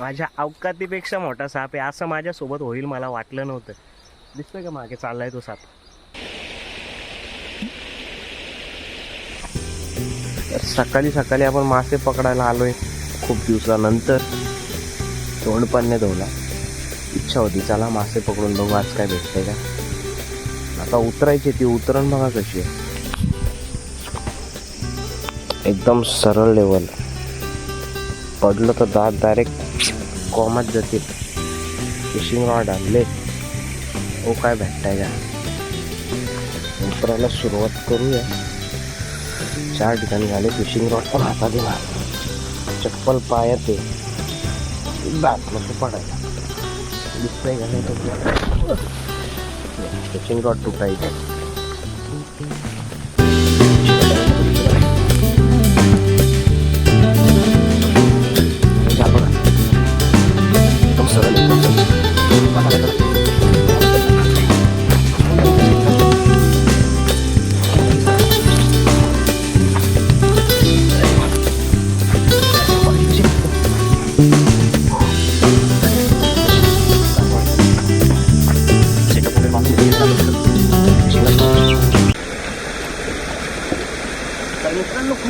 माझ्या अवकातीपेक्षा मोठा साप आहे. असं माझ्यासोबत होईल मला वाटलं नव्हतं. दिसतोय का मागे चाललाय तो साप? सकाळी सकाळी आपण मासे पकडायला आलोय. खूप दिवसानंतर तोंड पण नाही धुवला. इच्छा होती चला मासे पकडून बघू आज काय भेटतंय का. आता उतरायची ती उतरण बघा कशी आहे. एकदम सरळ लेवल पडलं तर दात डायरेक्ट कॉमात जातील फिशिंग रॉड आणले ओ हो, काय भेटताय का? उतरायला सुरुवात करूया. चार ठिकाणी झाले फिशिंग रॉड पण हातात येणार चप्पल पायात आहे दात नको पडायला. दिसतंय का नाही तो? फिशिंग रॉड तुटायचं.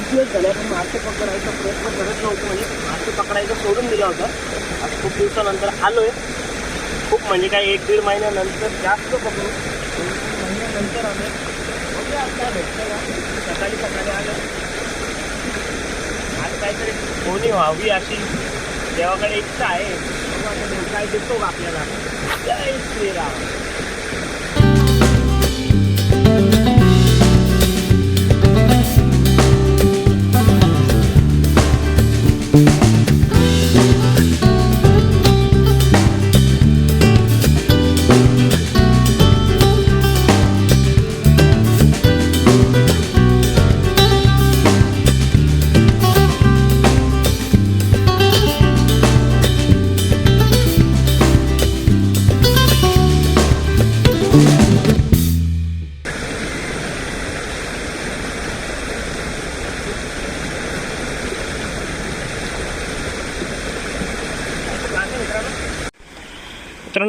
खूप दिवस झाले आपण मासे पकडायचा प्रयत्न करत नव्हतो. म्हणजे मासे पकडायचं सोडून दिलं होतं. आज खूप दिवसानंतर आलोय. खूप म्हणजे काय एक दीड महिन्यानंतर जास्त पकडू महिन्यानंतर आलोय. बघूया आता काय सकाळी सकाळी आलो आज काहीतरी कोणी व्हावी अशी देवाकडे इच्छा आहे. आता काय देतो आपल्याला. जय श्रीराम.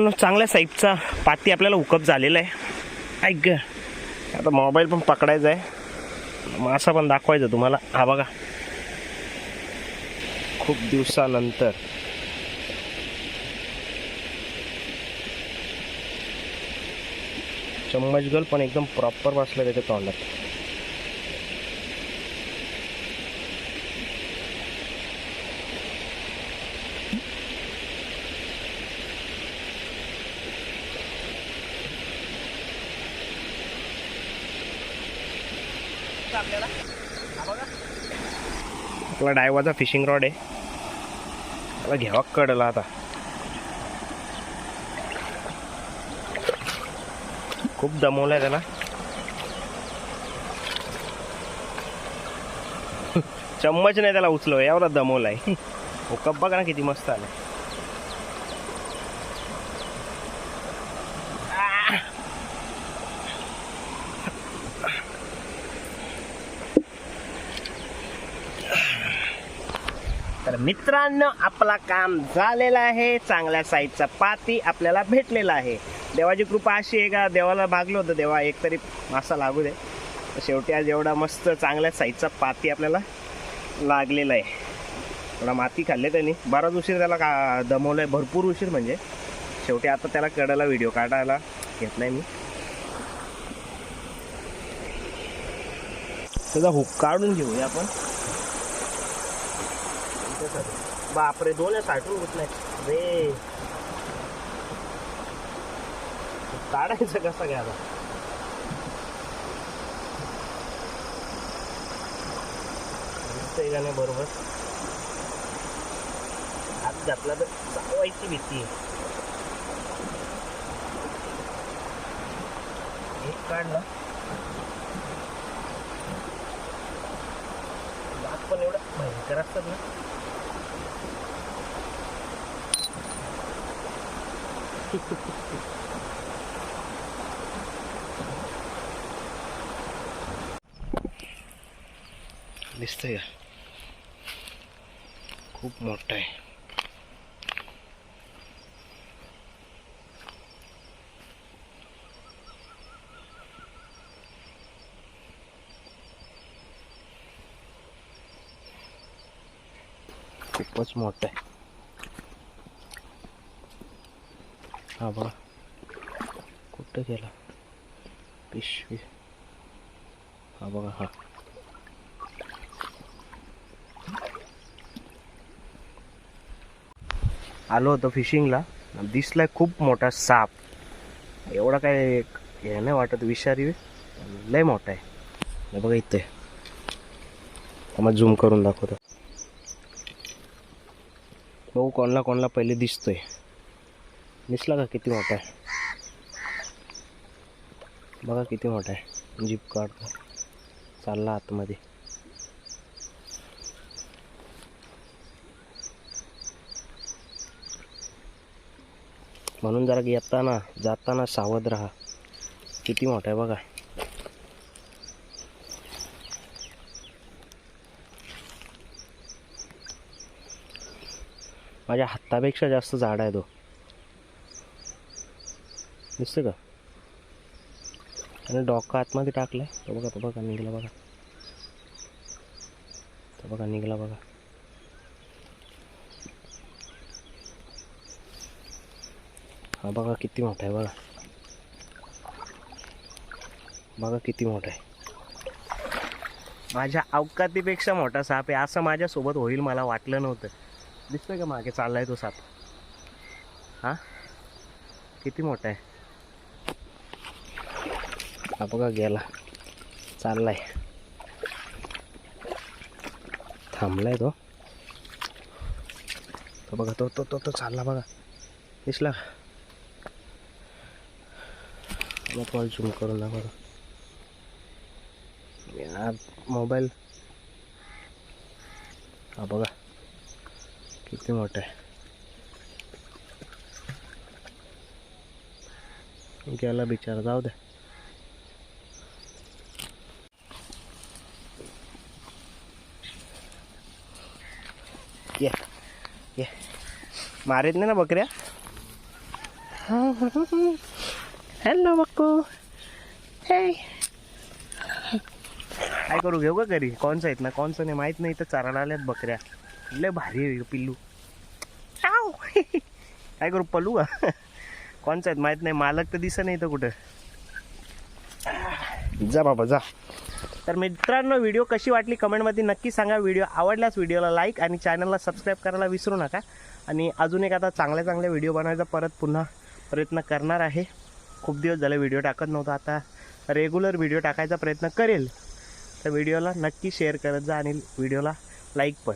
मित्रांनो चांगल्या साईजचा पाती आपल्याला हुकअप झालेला आहे. ऐक ग आता मोबाईल पण पकडायचा आहे. मासा पण दाखवायचा तुम्हाला. हा बघा. खूप दिवसानंतर. चम्मचगल पण एकदम प्रॉपर बसलं त्याच्या तोंडात. आपल्याला. आपला डायवाचा फिशिंग रॉड आहे. त्याला घ्यावा कडला आता. खूप दमवलाय त्याला. चम्मच नाही त्याला उचलो एवढा दमवलाय. हो कप बघा ना किती मस्त आलाय. मित्रांनो आपला काम झालेला आहे. चांगल्या साईजचा पाती आपल्याला भेटलेला आहे. देवाची कृपा अशी आहे का? देवाला भागलो होतं देवा एक तरी मासा लागू दे. तर शेवटी आज एवढा मस्त चांगल्या साईजचा पाती आपल्याला लागलेला आहे. थोडा माती खाल्ले त्यांनी. बराच उशीर त्याला का दमवलं आहे भरपूर उशीर म्हणजे. शेवटी आता त्याला कडायला व्हिडिओ काढायला घेत नाही मी. त्याचा हुक काढून घेऊया आपण. बापरे दोन आहे साठून घेतलाय. रे. काढायचं कसा काय आता? दिसतंय का नाही बरोबर? हात घातला तर चावायची भीती आहे. एक काढला दात पण एवढं भयंकर असतात ना. दिसतंय. का खूप मोठं आहे. खूपच मोठं आहे. हा बघा. कुठं गेला? पिशवी. हा बघा हा. आलो होतो फिशिंगला. दिसलाय खूप मोठा साप. एवढा काय हे नाही वाटत विषारी लय मोठा आहे. बघा इथे. मग झूम करून दाखवतो. बघू कोणला कोणला पहिले दिसतोय. दिसला का किती मोठा आहे? बघा किती मोठा आहे. जीप काढतो. चालला आतमध्ये. म्हणून जरा येताना जाताना सावध राहा. किती मोठा आहे बघा. माझ्या हातापेक्षा जास्त झाड आहे तो. दिसतं का? आणि डॉका आतमध्ये टाकलाय. तो बघा तो बघा निघाला बघा. तो बघा निघाला बघा. हा बघा किती मोठा आहे बघा. बघा किती मोठा आहे. माझ्या अवकातीपेक्षा मोठा साप आहे. असं माझ्यासोबत होईल मला वाटलं नव्हतं. दिसतंय का मागे? चाललाय तो साप. हा? किती मोठा आहे? हा बघा गेला. चाललाय. थांबलाय तो. तो बघा तो तो तो तो चालला बघा. दिसला मग तुम्हाला झूम करून दाखवतो मोबाईल हा बघा. किती मोठा आहे. गेला बिचारा. जाऊ दे ये ये. मारीत नाही ना बकऱ्या? हॅलो बक्कू. हे काय करू घेऊ का घरी? कोणचं आहेत ना कोणचं नाही माहीत नाही तर चारायला आल्यात बकऱ्या. लय भारी आहे पिल्लू. आऊ. काय करू पलू का? कोणचं आहेत माहीत नाही मालक तर दिसत नाही तर कुठं. जा बाबा जा. तर मित्रांनो व्हिडिओ कशी वाटली कमेंटमध्ये नक्की सांगा. व्हिडिओ आवडल्यास व्हिडिओला लाईक आणि चॅनलला सबस्क्राईब करायला विसरू नका. आणि अजून एक आता चांगल्या चांगल्या व्हिडिओ बनवायचा परत पुन्हा प्रयत्न करणार आहे. खूप दिवस झाले व्हिडिओ टाकत नव्हता. आता रेग्युलर व्हिडिओ टाकायचा प्रयत्न करेल. तर व्हिडिओला नक्की शेअर करत जा आणि व्हिडिओला लाईक पण.